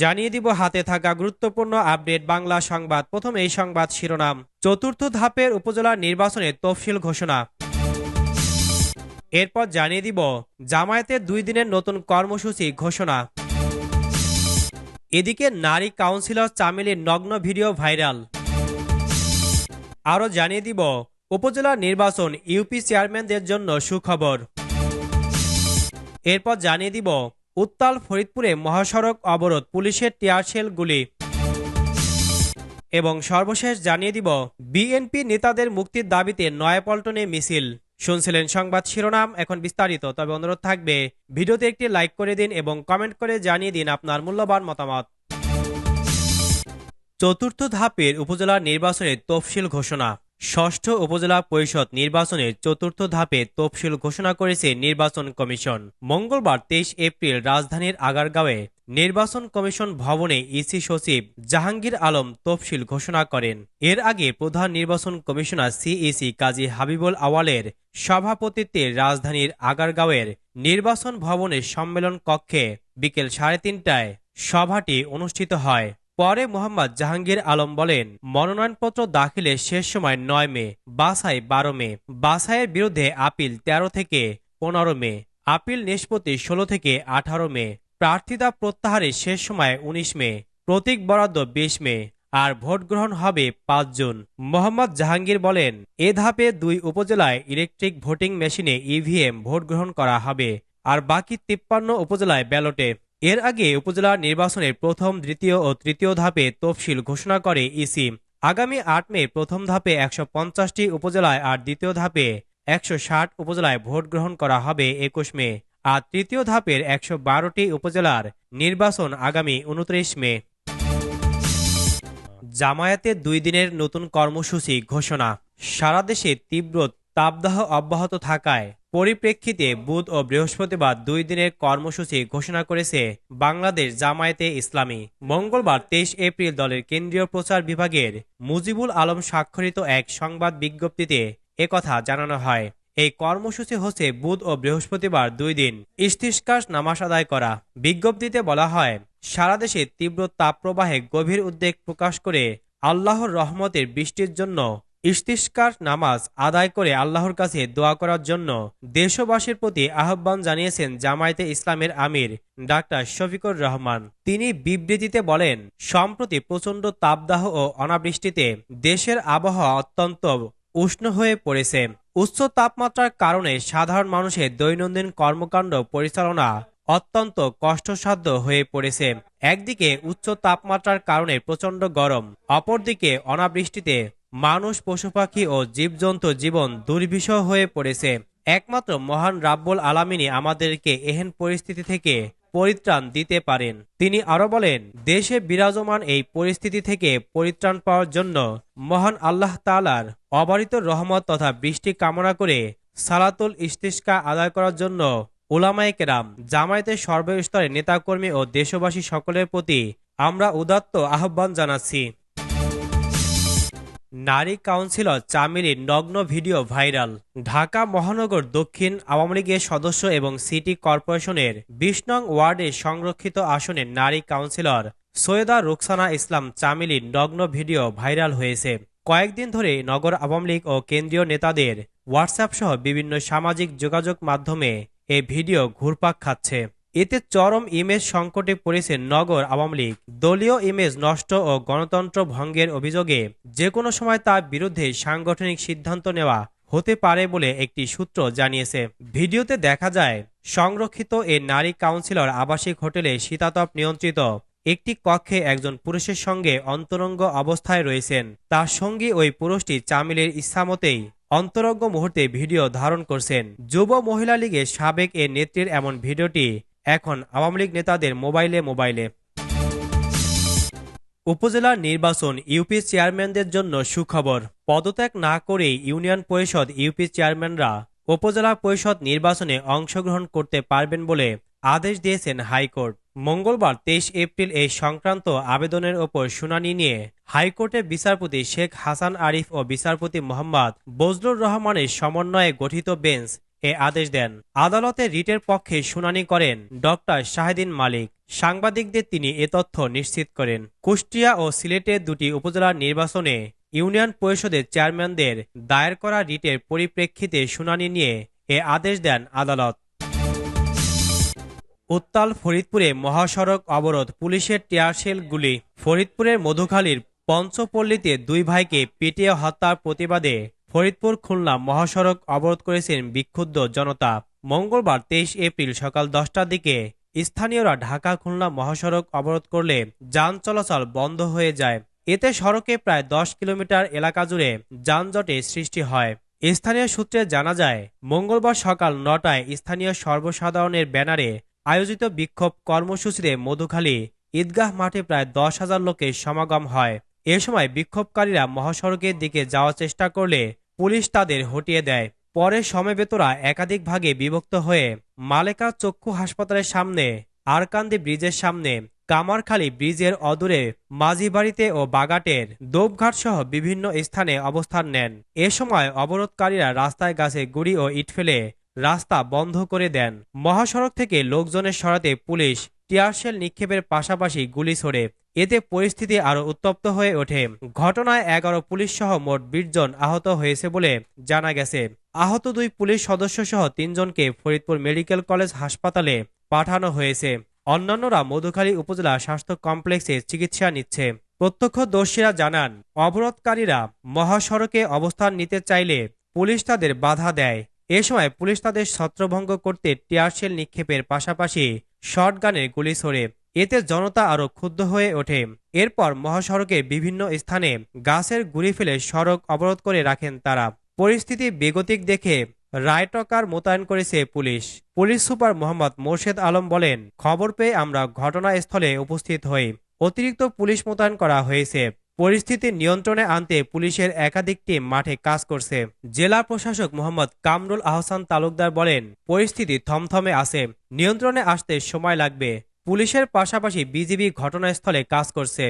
জানিয়ে দিব, হাতে থাকা গুরুত্বপূর্ণ আপডেট বাংলা সংবাদ। প্রথম এই সংবাদ শিরোনাম। চতুর্থ ধাপের উপজেলা নির্বাচনে তফসিল ঘোষণা। এরপর জানিয়ে দিব জামায়াতের দুই দিনের নতুন কর্মসূচি ঘোষণা। এদিকে নারী কাউন্সিলর চামেলির নগ্ন ভিডিও ভাইরাল। আরও জানিয়ে দিব, উপজেলা নির্বাচন ইউপি চেয়ারম্যানদের জন্য সুখবর। এরপর জানিয়ে দিব উত্তাল ফরিদপুরে মহাসড়ক অবরোধ, পুলিশের টিয়ারশেল গুলি। এবং সর্বশেষ জানিয়ে দিব, বিএনপি নেতাদের মুক্তির দাবিতে নয়াপল্টনে মিছিল। শুনছিলেন সংবাদ শিরোনাম, এখন বিস্তারিত, তবে অনুরোধ থাকবে, ভিডিওতে একটি লাইক করে দিন এবং কমেন্ট করে জানিয়ে দিন আপনার মূল্যবান মতামত। চতুর্থ ধাপের উপজেলা নির্বাচনের তফসিল ঘোষণা। ষষ্ঠ উপজেলা পরিষদ নির্বাচনের চতুর্থ ধাপে তফসিল ঘোষণা করেছে নির্বাচন কমিশন। মঙ্গলবার তেইশ এপ্রিল রাজধানীর আগারগাঁওয়ে নির্বাচন কমিশন ভবনে ইসি সচিব জাহাঙ্গীর আলম তফসিল ঘোষণা করেন। এর আগে প্রধান নির্বাচন কমিশনার সিইসি কাজী হাবিবুল আওয়ালের সভাপতিত্বে রাজধানীর আগারগাঁওয়ের নির্বাচন ভবনের সম্মেলন কক্ষে বিকেল সাড়ে তিনটায় সভাটি অনুষ্ঠিত হয়। পরে মোহাম্মদ জাহাঙ্গীর আলম বলেন, মনোনয়নপত্র দাখিলের শেষ সময় নয় মে বাসাই বারো মে। বাসাইয়ের বিরুদ্ধে আপিল ১৩ থেকে পনেরো মে, আপিল নিষ্পত্তি ষোলো থেকে আঠারো মে, প্রার্থিতা প্রত্যাহারের শেষ সময় ১৯ মে, প্রতীক বরাদ্দ বিশ মে, আর ভোট গ্রহণ হবে পাঁচ জুন। মোহাম্মদ জাহাঙ্গীর বলেন এ ধাপে দুই উপজেলায় ইলেকট্রিক ভোটিং মেশিনে ইভিএম ভোট গ্রহণ করা হবে, আর বাকি তিপ্পান্ন উপজেলায় ব্যালটে এর আগে উপজেলা নির্বাচনের প্রথম, দ্বিতীয় ও তৃতীয় ধাপে তফসিল ঘোষণা করে ইসি। আগামী আট মে প্রথম ধাপে একশো পঞ্চাশটি উপজেলায় আর দ্বিতীয় ধাপে একশো ষাট উপজেলায় ভোট গ্রহণ করা হবে একুশ মে। আর তৃতীয় ধাপের একশো বারোটি উপজেলার নির্বাচন আগামী উনত্রিশ মে। জামায়াতের দুই দিনের নতুন কর্মসূচি ঘোষণা। সারা দেশে তীব্র তাপদাহ অব্যাহত থাকায় পরিপ্রেক্ষিতে বুধ ও বৃহস্পতিবার দুই দিনের কর্মসূচি ঘোষণা করেছে বাংলাদেশ জামায়াতে ইসলামী। মঙ্গলবার তেইশ এপ্রিল দলের কেন্দ্রীয় প্রচার বিভাগের মুজিবুল আলম স্বাক্ষরিত এক সংবাদ বিজ্ঞপ্তিতে একথা জানানো হয়। এই কর্মসূচি হচ্ছে বুধ ও বৃহস্পতিবার দুই দিন ইস্তিস্কার নামাজ আদায় করা। বিজ্ঞপ্তিতে বলা হয়, সারা দেশে তীব্র তাপপ্রবাহে গভীর উদ্বেগ প্রকাশ করে আল্লাহর রহমতের বৃষ্টির জন্য ইস্তিস্কার নামাজ আদায় করে আল্লাহর কাছে দোয়া করার জন্য দেশবাসীর প্রতি আহ্বান জানিয়েছেন জামায়াতে ইসলামের আমির ডাক্তার শফিকুর রহমান। তিনি বিবৃতিতে বলেন, সম্প্রতি প্রচণ্ড তাপদাহ ও অনাবৃষ্টিতে দেশের আবহাওয়া অত্যন্ত উষ্ণ হয়ে পড়েছে। উচ্চ তাপমাত্রার কারণে সাধারণ মানুষের দৈনন্দিন কর্মকাণ্ড পরিচালনা অত্যন্ত কষ্টসাধ্য হয়ে পড়েছে। একদিকে উচ্চ তাপমাত্রার কারণে প্রচণ্ড গরম, অপরদিকে অনাবৃষ্টিতে মানুষ পশু পাখি ও জীবজন্তু জীবন দুর্বিষহ হয়ে পড়েছে। একমাত্র মহান রাব্বুল আলামিনী আমাদেরকে এহেন পরিস্থিতি থেকে পরিত্রাণ দিতে পারেন। তিনি আরও বলেন, দেশে বিরাজমান এই পরিস্থিতি থেকে পরিত্রাণ পাওয়ার জন্য মহান আল্লাহ তালার অবারিত রহমত তথা বৃষ্টি কামনা করে সালাতুল ইস্তিস্কা আদায় করার জন্য ওলামায়ে কেরাম জামায়াতের সর্বস্তরের নেতাকর্মী ও দেশবাসী সকলের প্রতি আমরা উদাত্ত আহ্বান জানাচ্ছি। নারী কাউন্সিলর চামিলির নগ্ন ভিডিও ভাইরাল। ঢাকা মহানগর দক্ষিণ আওয়ামী লীগের সদস্য এবং সিটি কর্পোরেশনের বিশ নং ওয়ার্ডে সংরক্ষিত আসনের নারী কাউন্সিলর সৈয়দা রুকসানা ইসলাম চামিলির নগ্ন ভিডিও ভাইরাল হয়েছে। কয়েকদিন ধরে নগর আওয়ামী লীগ ও কেন্দ্রীয় নেতাদের হোয়াটসঅ্যাপ সহ বিভিন্ন সামাজিক যোগাযোগ মাধ্যমে এই ভিডিও ঘুরপাক খাচ্ছে। এতে চরম ইমেজ সংকটে পড়েছে নগর আওয়ামী লীগ। দলীয় ইমেজ নষ্ট ও গণতন্ত্র ভঙ্গের অভিযোগে যে কোনো সময় তার বিরুদ্ধে সাংগঠনিক সিদ্ধান্ত নেওয়া হতে পারে বলে একটি সূত্র জানিয়েছে। ভিডিওতে দেখা যায়, সংরক্ষিত এ নারী কাউন্সিলর আবাসিক হোটেলে শীতাতপ নিয়ন্ত্রিত একটি কক্ষে একজন পুরুষের সঙ্গে অন্তরঙ্গ অবস্থায় রয়েছেন। তার সঙ্গী ওই পুরুষটি চামিলের ইচ্ছামতেই অন্তরঙ্গ মুহূর্তে ভিডিও ধারণ করছেন। যুব মহিলা লীগের সাবেক এ নেত্রীর এমন ভিডিওটি এখন আওয়ামী লীগ নেতাদের মোবাইলে মোবাইলে। উপজেলা নির্বাচন ইউপি চেয়ারম্যানদের জন্য সুখবর। পদত্যাগ না করেই ইউনিয়ন পরিষদ ইউপি চেয়ারম্যানরা উপজেলা পরিষদ নির্বাচনে অংশগ্রহণ করতে পারবেন বলে আদেশ দিয়েছেন হাইকোর্ট। মঙ্গলবার তেইশ এপ্রিল এই সংক্রান্ত আবেদনের ওপর শুনানি নিয়ে হাইকোর্টের বিচারপতি শেখ হাসান আরিফ ও বিচারপতি মোহাম্মদ বজলুর রহমানের সমন্বয়ে গঠিত বেঞ্চ এ আদেশ দেন। আদালতে রিটের পক্ষে শুনানি করেন ডক্টর শাহিদিন মালিক। সাংবাদিকদের তিনি এ তথ্য নিশ্চিত করেন। কুষ্টিয়া ও সিলেটের দুটি উপজেলার নির্বাচনে ইউনিয়ন পরিষদের চেয়ারম্যানদের দায়ের করা রিটের পরিপ্রেক্ষিতে শুনানি নিয়ে এ আদেশ দেন আদালত। উত্তাল ফরিদপুরে মহাসড়ক অবরোধ, পুলিশের টিয়ারশেল গুলি। ফরিদপুরের মধুখালীর পঞ্চপল্লীতে দুই ভাইকে পিটিয়ে হত্যার প্রতিবাদে ফরিদপুর খুলনা মহাসড়ক অবরোধ করেছেন বিক্ষুব্ধ জনতা। মঙ্গলবার তেইশ এপ্রিল সকাল দশটার দিকে স্থানীয়রা ঢাকা খুলনা মহাসড়ক অবরোধ করলে যান চলাচল বন্ধ হয়ে যায়। এতে সড়কে প্রায় দশ কিলোমিটার এলাকা জুড়ে যানজটের সৃষ্টি হয়। স্থানীয় সূত্রে জানা যায়, মঙ্গলবার সকাল নটায় স্থানীয় সর্বসাধারণের ব্যানারে আয়োজিত বিক্ষোভ কর্মসূচিতে মধুখালী ঈদগাহ মাঠে প্রায় দশ হাজার লোকের সমাগম হয়। এ সময় বিক্ষোভকারীরা মহাসড়কের দিকে যাওয়ার চেষ্টা করলে পুলিশ তাদের হটিয়ে দেয়। পরে সমবেতরা একাধিক ভাগে বিভক্ত হয়ে মালেকা চক্ষু হাসপাতালের সামনে, আরকান্দি ব্রিজের সামনে, কামারখালী ব্রিজের অদূরে মাঝিবাড়িতে ও বাগাটের দোপঘাট সহ বিভিন্ন স্থানে অবস্থান নেন। এ সময় অবরোধকারীরা রাস্তায় গাছে গুড়ি ও ইট ফেলে রাস্তা বন্ধ করে দেন। মহাসড়ক থেকে লোকজনের সরাতে পুলিশ টিয়ারশেল নিক্ষেপের পাশাপাশি গুলি ছোড়ে। এতে পরিস্থিতি আরও উত্তপ্ত হয়ে ওঠে। ঘটনায় এগারো পুলিশ সহ মোট বিশ জন আহত হয়েছে বলে জানা গেছে। আহত দুই পুলিশ সদস্য সহ তিনজনকে ফরিদপুর মেডিকেল কলেজ হাসপাতালে পাঠানো হয়েছে। অন্যান্যরা মধুখালী উপজেলা স্বাস্থ্য কমপ্লেক্সে চিকিৎসা নিচ্ছে। প্রত্যক্ষদর্শীরা জানান, অবরোধকারীরা মহাসড়কে অবস্থান নিতে চাইলে পুলিশ তাদের বাধা দেয়। এ সময় পুলিশ তাদের ছত্রভঙ্গ করতে টিয়ারশেল নিক্ষেপের পাশাপাশি শটগানের গুলি ছোড়ে। এতে জনতা আরও ক্ষুব্ধ হয়ে ওঠে। এরপর মহাসড়কে বিভিন্ন স্থানে গাছের গুড়ি ফেলে সড়ক অবরোধ করে রাখেন তারা। পরিস্থিতি বেগতিক দেখে রায়টকার মোতায়েন করেছে police. Police super Mohammad Morshed Alam বলেন, খবর পেয়ে আমরা ঘটনাস্থলে উপস্থিত হই। অতিরিক্ত পুলিশ মোতায়েন করা হয়েছে। পরিস্থিতি নিয়ন্ত্রণে আনতে পুলিশের একাধিক টিম মাঠে কাজ করছে। জেলা প্রশাসক মোহাম্মদ কামরুল আহসান তালুকদার বলেন, পরিস্থিতি থমথমে আছে। নিয়ন্ত্রণে আসতে সময় লাগবে। পুলিশের পাশাপাশি বিজিবি ঘটনাস্থলে কাজ করছে।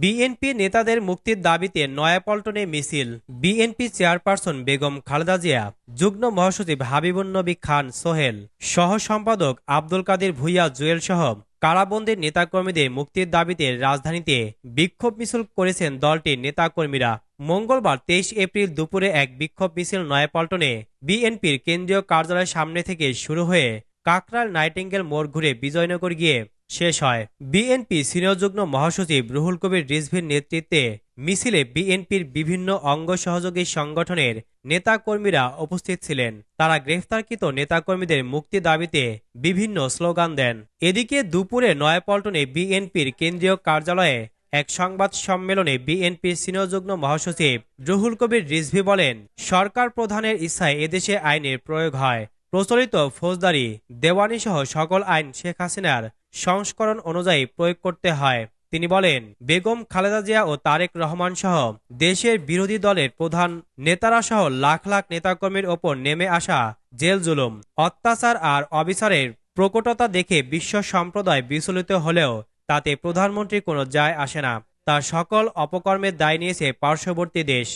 বিএনপি নেতাদের মুক্তির দাবিতে নয়াপল্টনে মিছিল। বিএনপি চেয়ারপারসন বেগম খালেদা জিয়া, যুগ্ম মহাসচিব হাবিবুল নবী খান সোহেল সহ সম্পাদক আব্দুল কাদের ভুইয়া জুয়েল সহ কারাবন্দির নেতাকর্মীদের মুক্তির দাবিতে রাজধানীতে বিক্ষোভ মিছিল করেছেন দলটির নেতাকর্মীরা। মঙ্গলবার তেইশ এপ্রিল দুপুরে এক বিক্ষোভ মিছিল নয়াপল্টনে বিএনপির কেন্দ্রীয় কার্যালয়ের সামনে থেকে শুরু হয়ে কাকরাল নাইটিঙ্গেল মোড় ঘুরে বিজয়নগর গিয়ে শেষ হয়। বিএনপি সিনিয়র যুগ্ম মহাসচিব রুহুল কবির রিজভির নেতৃত্বে মিছিলে বিএনপির বিভিন্ন অঙ্গ সহযোগী সংগঠনের নেতাকর্মীরা উপস্থিত ছিলেন। তারা গ্রেফতারকৃত নেতাকর্মীদের মুক্তি দাবিতে বিভিন্ন স্লোগান দেন। এদিকে দুপুরে নয়াপল্টনে বিএনপির কেন্দ্রীয় কার্যালয়ে এক সংবাদ সম্মেলনে বিএনপির সিনিয়র যুগ্ম মহাসচিব রুহুল কবির রিজভি বলেন, সরকার প্রধানের ইচ্ছায় এদেশে আইনের প্রয়োগ হয়। প্রচলিত ফৌজদারি দেওয়ানি সহ সকল আইন শেখ হাসিনার সংস্করণ অনুযায়ী প্রয়োগ করতে হয়। তিনি বলেন, বেগম খালেদা জিয়া ও তারেক রহমান সহ দেশের বিরোধী দলের প্রধান নেতারা সহ লাখ লাখ নেতাকর্মীর ওপর নেমে আসা জেল জুলুম, অত্যাচার আর অবিচারের প্রকটতা দেখে বিশ্ব সম্প্রদায় বিচলিত হলেও তাতে প্রধানমন্ত্রী কোনো যায় আসে না। তার সকল অপকর্মের দায় নিয়েছে পার্শ্ববর্তী দেশ।